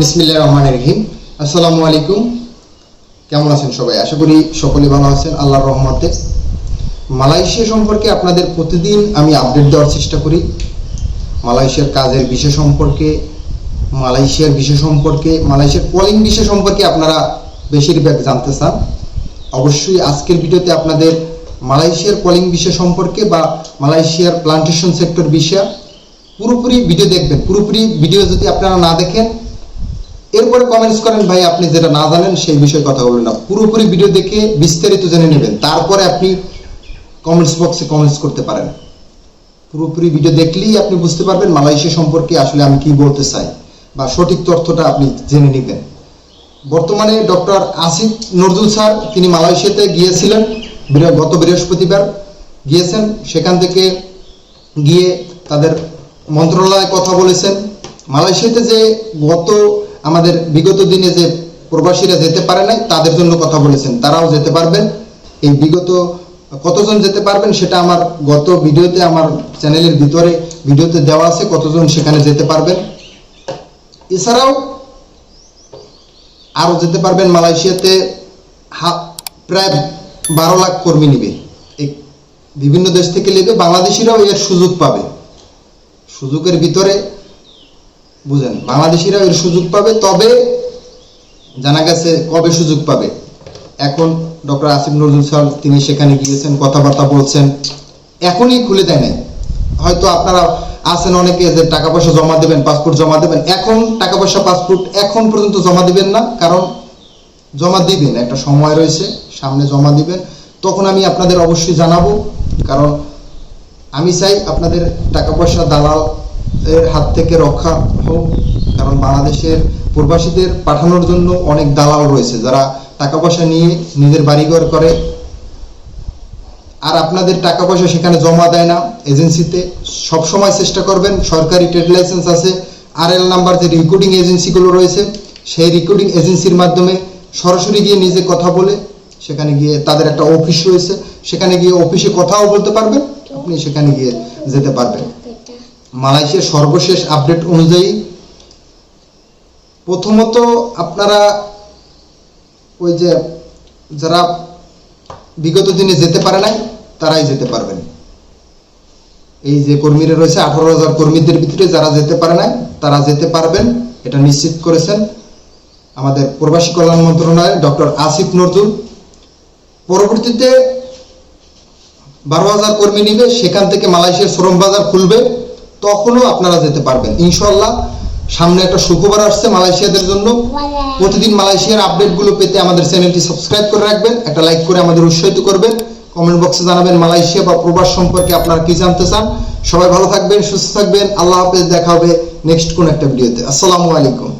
বিসমিল্লাহ রহমান রহিম। আসসালামু আলাইকুম। কেমন আছেন সবাই? আশা করি সকলে ভালো আছেন। আল্লাহর রহমতে। মালয়েশিয়া সম্পর্কে আপনাদের প্রতিদিন আমি আপডেট দেওয়ার চেষ্টা করি। মালয়েশিয়ার কাজের বিষয় সম্পর্কে, মালয়েশিয়ার বিষয় সম্পর্কে, মালয়েশিয়ার কলিং বিষয় সম্পর্কে আপনারা বেশিরভাগ জানতে চান। অবশ্যই আজকের ভিডিওতে আপনাদের মালয়েশিয়ার কলিং বিষয় সম্পর্কে বা মালয়েশিয়ার প্লান্টেশন সেক্টর বিষয় পুরোপুরি ভিডিও দেখবেন। পুরোপুরি ভিডিও যদি আপনারা না দেখেন এরপরে কমেন্টস করেন, ভাই, আপনি যেটা না জানেন, সেই বিষয়ে কথা বলবেন না। পুরোপুরি ভিডিও দেখে বিস্তারিত জেনে নেবেন। তারপরে আপনি কমেন্টস বক্সে কমেন্টস করতে পারেন। পুরোপুরি ভিডিও দেখলেই আপনি বুঝতে পারবেন মালয়েশিয়া সম্পর্কে আসলে আমি কি বলতে চাই বা সঠিক তথ্যটা আপনি জেনে নেবেন। বর্তমানে ডক্টর আসিফ নজরুল স্যার, তিনি মালয়েশিয়াতে গিয়েছিলেন গত বৃহস্পতিবার। গিয়েছেন, সেখান থেকে গিয়ে তাদের মন্ত্রণালয়ে কথা বলেছেন। মালয়েশিয়াতে যে গত আমাদের বিগত দিনে যে প্রবাসীরা যেতে পারে নাই, তাদের জন্য কথা বলেছেন, তারাও যেতে পারবেন। এই বিগত কতজন যেতে পারবেন সেটা আমার গত ভিডিওতে, আমার চ্যানেলের ভিতরে ভিডিওতে দেওয়া আছে, কতজন সেখানে যেতে পারবেন। এছাড়াও আরও যেতে পারবেন, মালয়েশিয়াতে প্রায় বারো লাখ কর্মী নিবে। বিভিন্ন দেশ থেকে নেবে, বাংলাদেশিরাও এর সুযোগ পাবে। সুযোগের ভিতরে বুঝেন, বাংলাদেশিরা এর সুযোগ পাবে, তবে জানা গেছে কবে সুযোগ পাবে। এখন ডক্টর আসিফ নজরুল স্যার, তিনি সেখানে গিয়েছেন, কথাবার্তা বলছেন, এখনই খুলে দেয় নাই। হয়তো আপনারা আছেন অনেকে যে টাকা পয়সা জমা দেবেন, পাসপোর্ট জমা দেবেন, এখন টাকা পয়সা, পাসপোর্ট এখন পর্যন্ত জমা দিবেন না, কারণ জমা দিবেন, একটা সময় রয়েছে, সামনে জমা দিবেন, তখন আমি আপনাদের অবশ্যই জানাব, কারণ আমি চাই আপনাদের টাকা পয়সা দালাল এর হাত থেকে রক্ষা হোক, কারণ বাংলাদেশের প্রবাসীদের পাঠানোর জন্য অনেক দালাল রয়েছে যারা টাকা পয়সা নিয়ে নিজের বাড়িঘর করে। আর আপনাদের টাকা পয়সা সেখানে জমা দেয় না। এজেন্সিতে সব সময় চেষ্টা করবেন, সরকারি ট্রেড লাইসেন্স আছে। আর এল নাম্বার যে রিক্রুটিং এজেন্সিগুলো রয়েছে, সেই রিক্রুটিং এজেন্সির মাধ্যমে সরাসরি গিয়ে নিজে কথা বলে সেখানে গিয়ে তাদের একটা অফিস রয়েছে। সেখানে গিয়ে অফিসে কথাও বলতে পারবেন, আপনি সেখানে গিয়ে যেতে পারবেন। মালয়েশিয়ার সর্বশেষ আপডেট অনুযায়ী প্রথমত আপনারা ওই যে যারা বিগত দিনে যেতে পারে নাই, তারাই যেতে পারবেন। এই যে কর্মীরা রয়েছে, আঠারো হাজার কর্মীদের ভিতরে যারা যেতে পারে নাই, তারা যেতে পারবেন, এটা নিশ্চিত করেছেন। আমাদের প্রবাসী কল্যাণ মন্ত্রণালয়ের ডক্টর আসিফ নজরুল। পরবর্তীতে বারো হাজার কর্মী নিবে, সেখান থেকে মালয়েশিয়ার শ্রম বাজার খুলবে। তখনও আপনারা যেতে পারবেন। ইনশাল্লাহ সামনে একটা সুখবর আসছে মালয়েশিয়াদের জন্য। প্রতিদিন মালয়েশিয়ার আপডেটগুলো পেতে আমাদের চ্যানেলটি সাবস্ক্রাইব করে রাখবেন, একটা লাইক করে আমাদের উৎসাহিত করবেন। কমেন্ট বক্সে জানাবেন মালয়েশিয়া বা প্রবাস সম্পর্কে আপনারা কি জানতে চান। সবাই ভালো থাকবেন, সুস্থ থাকবেন। আল্লাহ হাফেজ, দেখা হবে নেক্সট কোন একটা ভিডিওতে। আসসালামু আলাইকুম।